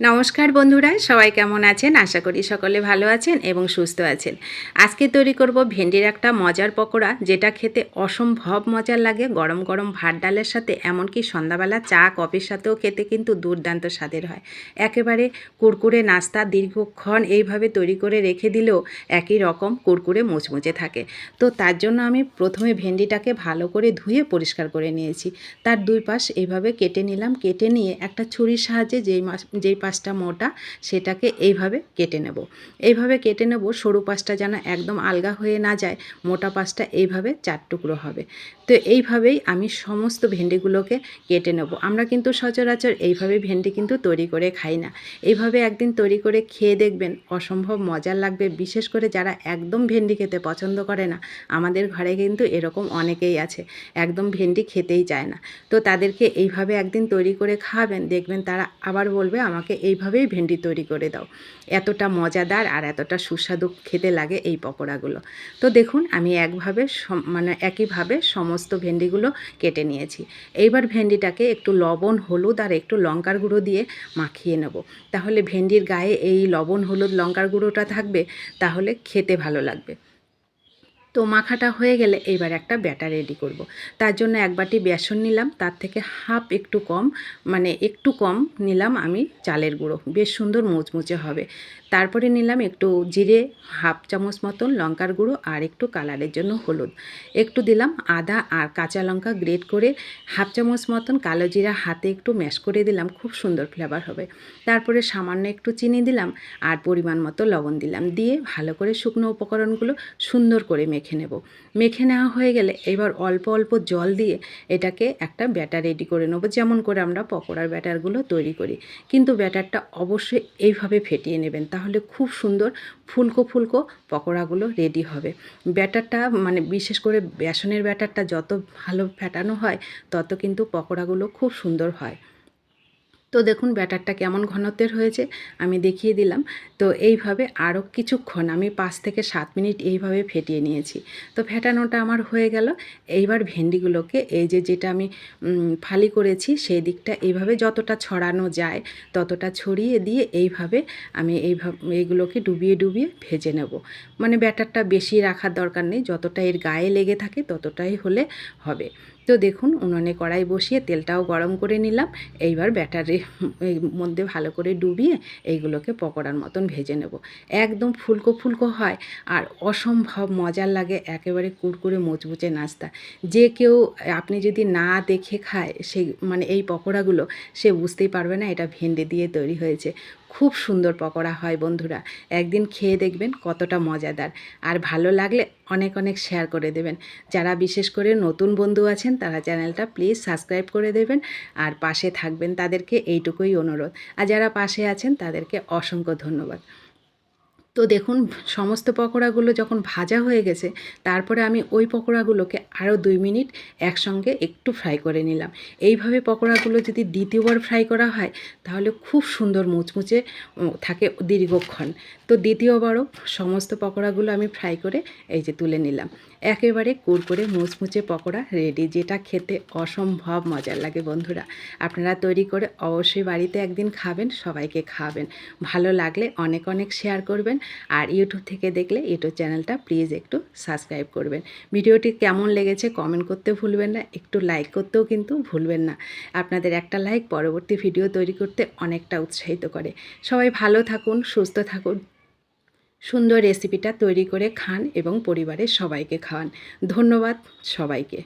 নমস্কার বন্ধুরা, সবাই কেমন আছেন? আশা করি সকলে ভালো আছেন এবং সুস্থ আছেন। আজকে তৈরি করব ভেন্ডির একটা মজার পকোড়া, যেটা খেতে অসম্ভব মজার লাগে। গরম গরম ভাত ডালের সাথে, এমনকি সন্ধ্যাবেলা চা, কফির সাথেও খেতে কিন্তু দুর্দান্ত স্বাদের হয়। একেবারে কুরকুরে, নাস্তা, দীর্ঘক্ষণ এইভাবে তৈরি করে রেখে দিলেও একই রকম কুরকুরে মুচমুচে থাকে। তো তার জন্য আমি প্রথমে ভেন্ডিটাকে ভালো করে ধুয়ে পরিষ্কার করে নিয়েছি। তার দুই পাশ এইভাবে কেটে নিলাম। কেটে নিয়ে একটা ছুরির সাহায্যে যেই মাছ, যেই পাশটা মোটা, সেটাকে এইভাবে কেটে নেব। এইভাবে কেটে নেব, সরু পাশটা যেন একদম আলগা হয়ে না যায়, মোটা পাশটা এইভাবে চার টুকরো হবে। তো এইভাবেই আমি সমস্ত ভেন্ডিগুলোকে কেটে নেব। আমরা কিন্তু সচরাচর এইভাবে ভেন্ডি কিন্তু তৈরি করে খাই না। এইভাবে একদিন তৈরি করে খেয়ে দেখবেন, অসম্ভব মজার লাগবে। বিশেষ করে যারা একদম ভেন্ডি খেতে পছন্দ করে না, আমাদের ঘরে কিন্তু এরকম অনেকেই আছে, একদম ভেন্ডি খেতেই চায় না। তো তাদেরকে এইভাবে একদিন তৈরি করে খাওয়াবেন, দেখবেন তারা আবার বলবে, আমাকে এইভাবেই ভেন্ডি তৈরি করে দাও। এতটা মজাদার আর এতটা সুস্বাদু খেতে লাগে এই পকোড়াগুলো। তো দেখুন, আমি একভাবে মানে একইভাবে সমস্ত ভেন্ডিগুলো কেটে নিয়েছি। এইবার ভেন্ডিটাকে একটু লবণ, হলুদ আর একটু লঙ্কার গুঁড়ো দিয়ে মাখিয়ে নেব। তাহলে ভেন্ডির গায়ে এই লবণ, হলুদ, লঙ্কার গুঁড়োটা থাকবে, তাহলে খেতে ভালো লাগবে। তো মাখাটা হয়ে গেলে এইবার একটা ব্যাটার রেডি করব। তার জন্য এক বাটি বেসন নিলাম, তার থেকে হাফ একটু কম মানে একটু কম নিলাম আমি চালের গুঁড়ো। বেশ সুন্দর মুচমুচে হবে। তারপরে নিলাম একটু জিরে হাফ চামচ মতন লঙ্কার গুঁড়ো আর একটু কালারের জন্য হলুদ। একটু দিলাম আদা আর কাঁচা লঙ্কা গ্রেট করে হাফ চামচ মতন কালো জিরা হাতে একটু ম্যাশ করে দিলাম, খুব সুন্দর ফ্লেভার হবে। তারপরে সামান্য একটু চিনি দিলাম আর পরিমাণ মতো লবণ দিলাম। দিয়ে ভালো করে শুকনো উপকরণগুলো সুন্দর করে মেখে নেব। মেখে নেওয়া হয়ে গেলে এবার অল্প অল্প জল দিয়ে এটাকে একটা ব্যাটার রেডি করে নেব। যেমন করে আমরা পকোড়ার ব্যাটারগুলো তৈরি করি। কিন্তু ব্যাটারটা অবশ্যই এইভাবে ফেটিয়ে নেবেন, তাহলে খুব সুন্দর ফুলকো ফুলকো পকোড়াগুলো রেডি হবে। ব্যাটারটা মানে বিশেষ করে বেসনের ব্যাটারটা যত ভালো ফেটানো হয়, তত কিন্তু পকোড়াগুলো খুব সুন্দর হয়। তো দেখুন ব্যাটারটা কেমন ঘনত্বের হয়েছে, আমি দেখিয়ে দিলাম। তো এইভাবে আরও কিছুক্ষণ আমি পাঁচ থেকে সাত মিনিট এইভাবে ফেটিয়ে নিয়েছি। তো ফেটানোটা আমার হয়ে গেল। এইবার ভেন্ডিগুলোকে এই যে যেটা আমি ফালি করেছি সেই দিকটা এইভাবে যতটা ছড়ানো যায় ততটা ছড়িয়ে দিয়ে এইভাবে আমি এইভাবে, এইগুলোকে ডুবিয়ে ডুবিয়ে ভেজে নেব। মানে ব্যাটারটা বেশি রাখার দরকার নেই, যতটা এর গায়ে লেগে থাকে ততটাই হলে হবে। তো দেখুন, উনুনে কড়াই বসিয়ে তেলটাও গরম করে নিলাম। এইবার ব্যাটারের মধ্যে ভালো করে ডুবিয়ে এইগুলোকে পকোড়ার মতন ভেজে নেব। একদম ফুলকো ফুলকো হয় আর অসম্ভব মজার লাগে একেবারে কুরকুরে মুচমুচে নাস্তা। যে কেউ, আপনি যদি না দেখে খায়, সেই মানে এই পকোড়াগুলো, সে বুঝতেই পারবে না এটা ভেন্ডি দিয়ে তৈরি হয়েছে। খুব সুন্দর পকোড়া হয় বন্ধুরা। একদিন খেয়ে দেখবেন কতটা মজাদার। আর ভালো লাগলে অনেক অনেক শেয়ার করে দেবেন। যারা বিশেষ করে নতুন বন্ধু আছেন, তারা চ্যানেলটা প্লিজ সাবস্ক্রাইব করে দেবেন। আর পাশে থাকবেন তাদেরকে এইটুকুই অনুরোধ। আর যারা পাশে আছেন, তাদেরকে অসংখ্য ধন্যবাদ। তো দেখুন, সমস্ত পকোড়াগুলো যখন ভাজা হয়ে গেছে, তারপরে আমি ওই পকোড়াগুলোকে আরও দুই মিনিট একসঙ্গে একটু ফ্রাই করে নিলাম। এইভাবে পকোড়াগুলো যদি দ্বিতীয়বার ফ্রাই করা হয়, তাহলে খুব সুন্দর মুচমুচে থাকে দীর্ঘক্ষণ। তো দ্বিতীয়বারও সমস্ত পকোড়াগুলো আমি ফ্রাই করে এই যে তুলে নিলাম। একেবারে কুরকুরে মুচমুচে পকোড়া রেডি যেটা খেতে অসম্ভব মজার লাগে বন্ধুরা। আপনারা তৈরি করে অবশ্যই বাড়িতে একদিন খাবেন, সবাইকে খাওয়াবেন ভালো লাগলে অনেক অনেক শেয়ার করবেন আর ইউটিউব থেকে দেখলে ইউটিউব চ্যানেলটা প্লিজ একটু সাবস্ক্রাইব করবেন। ভিডিওটি কেমন লেগেছে কমেন্ট করতে ভুলবেন না, একটু লাইক করতেও কিন্তু ভুলবেন না। আপনাদের একটা লাইক পরবর্তী ভিডিও তৈরি করতে অনেকটা উৎসাহিত করে। সবাই ভালো থাকুন, সুস্থ থাকুন। সুন্দর রেসিপিটা তৈরি করে খান এবং পরিবারের সবাইকে খাওয়ান। ধন্যবাদ সবাইকে।